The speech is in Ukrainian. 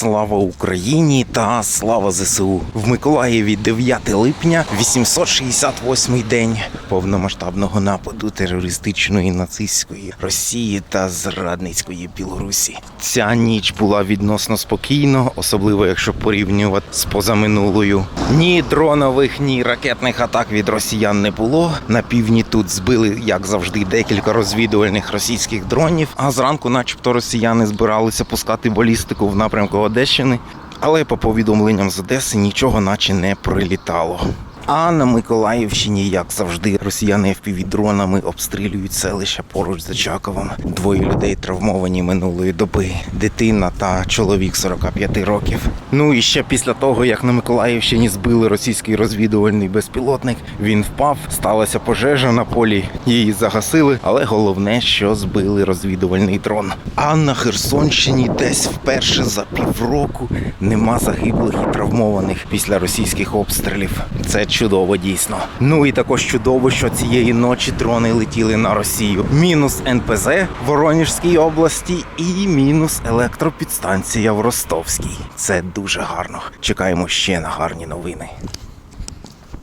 Слава Україні та слава ЗСУ в Миколаєві 9 липня, 868 день повномасштабного нападу терористичної нацистської Росії та зрадницької Білорусі. Ця ніч була відносно спокійно, особливо якщо порівнювати з позаминулою. Ні дронових, ні ракетних атак від росіян не було. На півдні тут збили, як завжди, декілька розвідувальних російських дронів. А зранку, начебто, росіяни збиралися пускати балістику в напрямку Одещини. Але по повідомленням з Одеси нічого наче не прилітало. А на Миколаївщині, як завжди, росіяни FPV-дронами обстрілюють селища поруч з Очаковом. Двоє людей травмовані минулої доби. Дитина та чоловік 45 років. Ну і ще після того, як на Миколаївщині збили російський розвідувальний безпілотник, він впав, сталася пожежа на полі, її загасили, але головне, що збили розвідувальний дрон. А на Херсонщині десь вперше за півроку нема загиблих і травмованих після російських обстрілів. Це чудово дійсно. Ну і також чудово, що цієї ночі дрони летіли на Росію. Мінус НПЗ в Воронежській області і мінус електропідстанція в Ростовській. Це дуже гарно. Чекаємо ще на гарні новини.